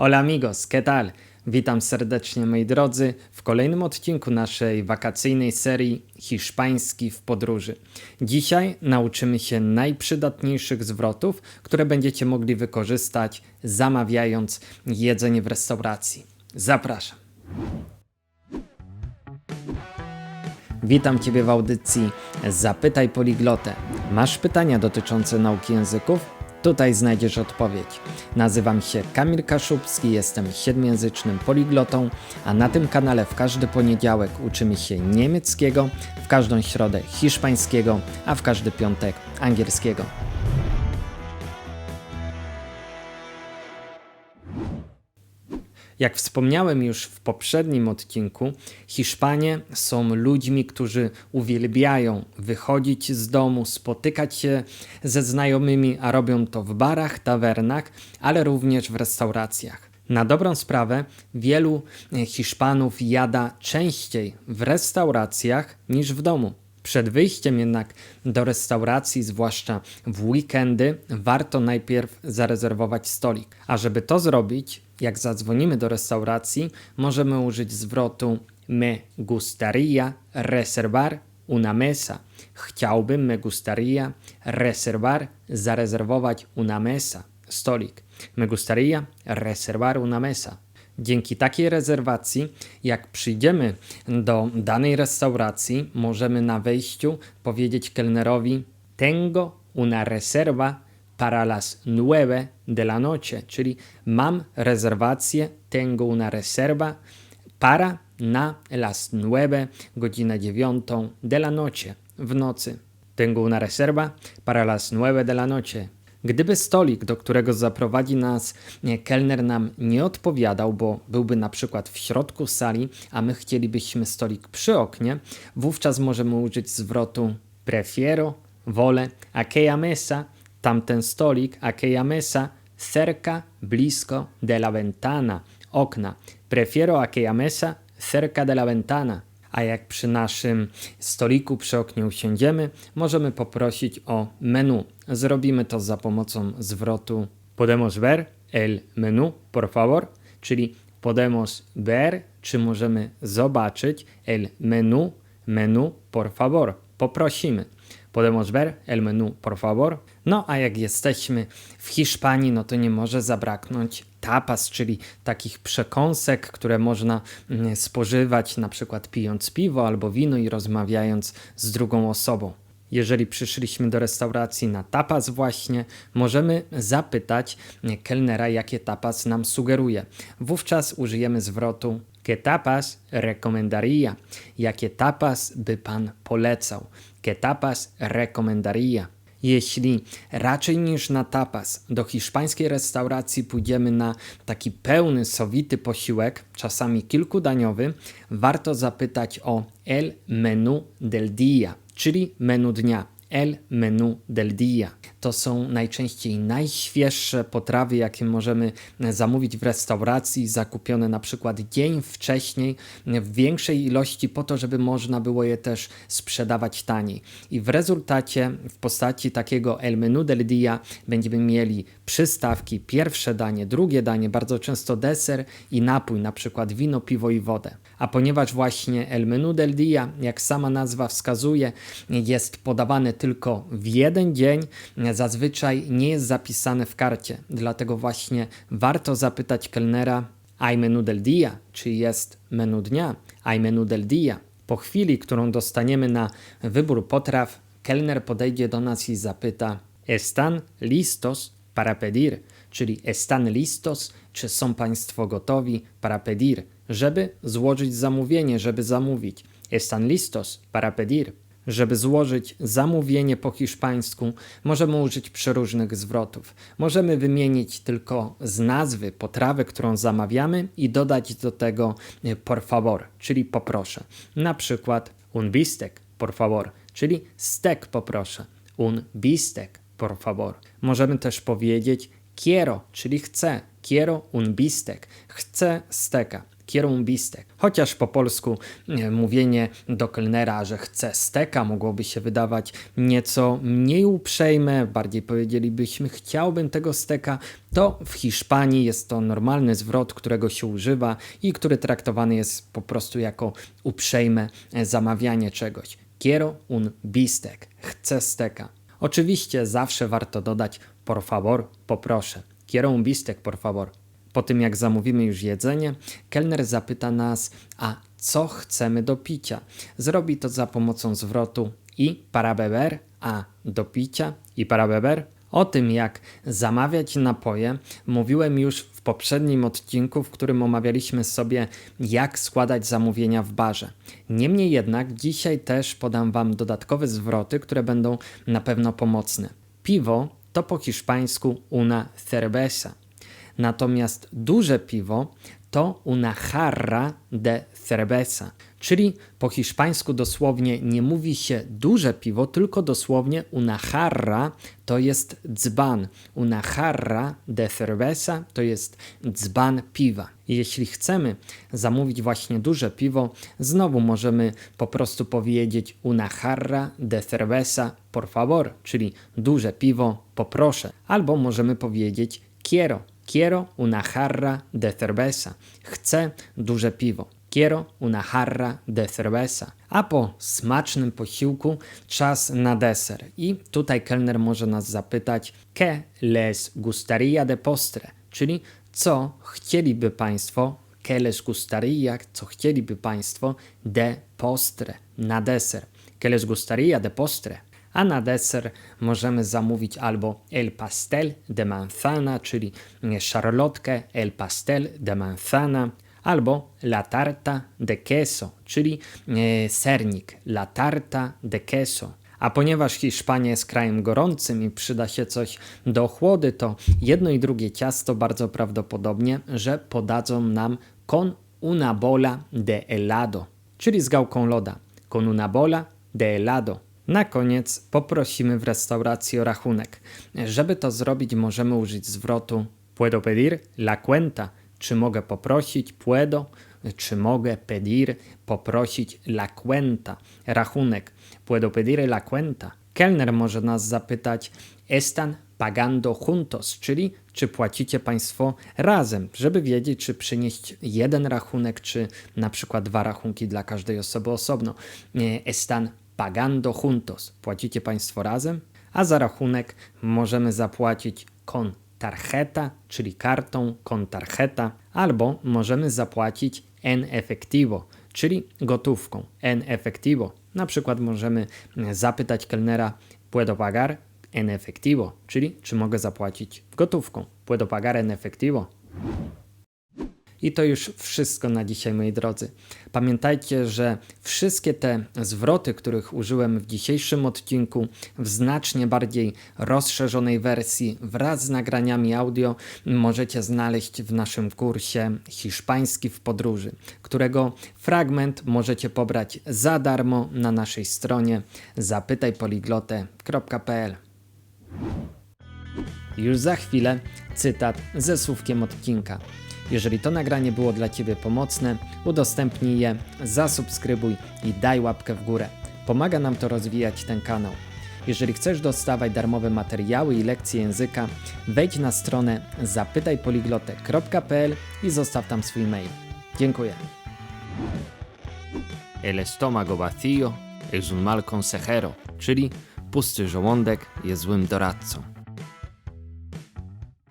Hola amigos, ¿qué tal? Witam serdecznie moi drodzy w kolejnym odcinku naszej wakacyjnej serii Hiszpański w podróży. Dzisiaj nauczymy się najprzydatniejszych zwrotów, które będziecie mogli wykorzystać zamawiając jedzenie w restauracji. Zapraszam. Witam Ciebie w audycji Zapytaj Poliglotę. Masz pytania dotyczące nauki języków? Tutaj znajdziesz odpowiedź. Nazywam się Kamil Kaszubski, jestem siedmiojęzycznym poliglotą, a na tym kanale w każdy poniedziałek uczymy się niemieckiego, w każdą środę hiszpańskiego, a w każdy piątek angielskiego. Jak wspomniałem już w poprzednim odcinku, Hiszpanie są ludźmi, którzy uwielbiają wychodzić z domu, spotykać się ze znajomymi, a robią to w barach, tawernach, ale również w restauracjach. Na dobrą sprawę, wielu Hiszpanów jada częściej w restauracjach niż w domu. Przed wyjściem jednak do restauracji, zwłaszcza w weekendy, warto najpierw zarezerwować stolik. A żeby to zrobić, jak zadzwonimy do restauracji, możemy użyć zwrotu me gustaría reservar una mesa. Chciałbym, me gustaría reservar, zarezerwować una mesa, stolik. Me gustaría reservar una mesa. Dzięki takiej rezerwacji, jak przyjdziemy do danej restauracji, możemy na wejściu powiedzieć kelnerowi: Tengo una reserva para las nueve de la noche, czyli mam rezerwację, tengo una reserva para na las nueve, godzina dziewiątą de la noche, w nocy. Tengo una reserva para las nueve de la noche. Gdyby stolik, do którego zaprowadzi nas kelner nam nie odpowiadał, bo byłby na przykład w środku sali, a my chcielibyśmy stolik przy oknie, wówczas możemy użyć zwrotu prefiero, wolę, aquella mesa, tamten stolik, aquella mesa, cerca, blisko de la ventana, okna. Prefiero aquella mesa cerca de la ventana. A jak przy naszym stoliku przy oknie usiądziemy, możemy poprosić o menu. Zrobimy to za pomocą zwrotu podemos ver el menu, por favor, czyli podemos ver, czy możemy zobaczyć el menu, menu, por favor. Poprosimy. Podemos ver el menu, por favor. No a jak jesteśmy w Hiszpanii, no to nie może zabraknąć tapas, czyli takich przekąsek, które można mm, spożywać na przykład pijąc piwo albo wino i rozmawiając z drugą osobą. Jeżeli przyszliśmy do restauracji na tapas właśnie, możemy zapytać mm, kelnera, jakie tapas nam sugeruje. Wówczas użyjemy zwrotu que tapas recomendaría? Jakie tapas by pan polecał? Que tapas recomendaría? Jeśli raczej niż na tapas do hiszpańskiej restauracji pójdziemy na taki pełny, sowity posiłek, czasami kilkudaniowy, warto zapytać o el menu del día, czyli menu dnia. El menu del día. To są najczęściej najświeższe potrawy, jakie możemy zamówić w restauracji, zakupione na przykład dzień wcześniej w większej ilości, po to, żeby można było je też sprzedawać taniej. I w rezultacie, w postaci takiego el menu del día, będziemy mieli przystawki, pierwsze danie, drugie danie, bardzo często deser i napój, na przykład wino, piwo i wodę. A ponieważ właśnie el menu del día, jak sama nazwa wskazuje, jest podawane tylko w jeden dzień, zazwyczaj nie jest zapisane w karcie. Dlatego właśnie warto zapytać kelnera, hay menu del día, czy jest menu dnia, hay menu del día. Po chwili, którą dostaniemy na wybór potraw, kelner podejdzie do nas i zapyta: Están listos para pedir? Czyli están listos, czy są Państwo gotowi para pedir? żeby złożyć zamówienie, żeby zamówić. Están listos para pedir. Żeby złożyć zamówienie po hiszpańsku, możemy użyć przeróżnych zwrotów. Możemy wymienić tylko z nazwy potrawy, którą zamawiamy i dodać do tego e, por favor, czyli poproszę. Na przykład un bistec, por favor, czyli stek poproszę. Un bistec, por favor. Możemy też powiedzieć quiero, czyli chcę. Quiero un bistec. Chcę steka. Bistec. Chociaż po polsku e, mówienie do kelnera, że chce steka mogłoby się wydawać nieco mniej uprzejme, bardziej powiedzielibyśmy chciałbym tego steka, to w Hiszpanii jest to normalny zwrot, którego się używa i który traktowany jest po prostu jako uprzejme zamawianie czegoś. Quiero un bistec. Chcę steka. Oczywiście zawsze warto dodać por favor, poproszę. Quiero un bistec, por favor. Po tym jak zamówimy już jedzenie, kelner zapyta nas, a co chcemy do picia. Zrobi to za pomocą zwrotu i para beber, a do picia i para beber. O tym, jak zamawiać napoje, mówiłem już w poprzednim odcinku, w którym omawialiśmy sobie, jak składać zamówienia w barze. Niemniej jednak, dzisiaj też podam Wam dodatkowe zwroty, które będą na pewno pomocne. Piwo to po hiszpańsku una cerveza. Natomiast duże piwo to una jarra de cerveza, czyli po hiszpańsku dosłownie nie mówi się duże piwo, tylko dosłownie una jarra to jest dzban. Una jarra de cerveza to jest dzban piwa. Jeśli chcemy zamówić właśnie duże piwo, znowu możemy po prostu powiedzieć una jarra de cerveza por favor, czyli duże piwo poproszę. Albo możemy powiedzieć quiero Quiero una jarra de cerveza. Chcę duże piwo. Quiero una jarra de cerveza. A po smacznym posiłku czas na deser. I tutaj kelner może nas zapytać, ¿qué les gustaría de postre? Czyli co chcieliby Państwo, ¿qué les gustaría, co chcieliby Państwo de postre, na deser. ¿Qué les gustaría de postre? A na deser możemy zamówić albo el pastel de manzana, czyli szarlotkę el pastel de manzana, albo la tarta de queso, czyli e, sernik, la tarta de queso. A ponieważ Hiszpania jest krajem gorącym i przyda się coś do ochłody, to jedno i drugie ciasto bardzo prawdopodobnie, że podadzą nam con una bola de helado, czyli z gałką loda. Con una bola de helado. Na koniec poprosimy w restauracji o rachunek. Żeby to zrobić, możemy użyć zwrotu puedo pedir la cuenta. Czy mogę poprosić puedo, czy mogę pedir, poprosić la cuenta, rachunek. Puedo pedir la cuenta. Kelner może nas zapytać están pagando juntos, czyli czy płacicie Państwo razem, żeby wiedzieć, czy przynieść jeden rachunek, czy na przykład dwa rachunki dla każdej osoby osobno. Están pagando juntos. Płacicie Państwo razem, a za rachunek możemy zapłacić con tarjeta, czyli kartą con tarjeta, albo możemy zapłacić en efectivo, czyli gotówką. En efectivo. Na przykład możemy zapytać kelnera puedo pagar en efectivo, czyli czy mogę zapłacić gotówką. Puedo pagar en efectivo. I to już wszystko na dzisiaj, moi drodzy. Pamiętajcie, że wszystkie te zwroty, których użyłem w dzisiejszym odcinku, w znacznie bardziej rozszerzonej wersji wraz z nagraniami audio, możecie znaleźć w naszym kursie Hiszpański w podróży, którego fragment możecie pobrać za darmo na naszej stronie zapytajpoliglotę.pl. Już za chwilę cytat ze słówkiem odcinka. Jeżeli to nagranie było dla Ciebie pomocne, udostępnij je, zasubskrybuj i daj łapkę w górę. Pomaga nam to rozwijać ten kanał. Jeżeli chcesz dostawać darmowe materiały i lekcje języka, wejdź na stronę zapytajpoliglotę.pl i zostaw tam swój mail. Dziękuję. El estómago vacío es un mal consejero, czyli pusty żołądek jest złym doradcą.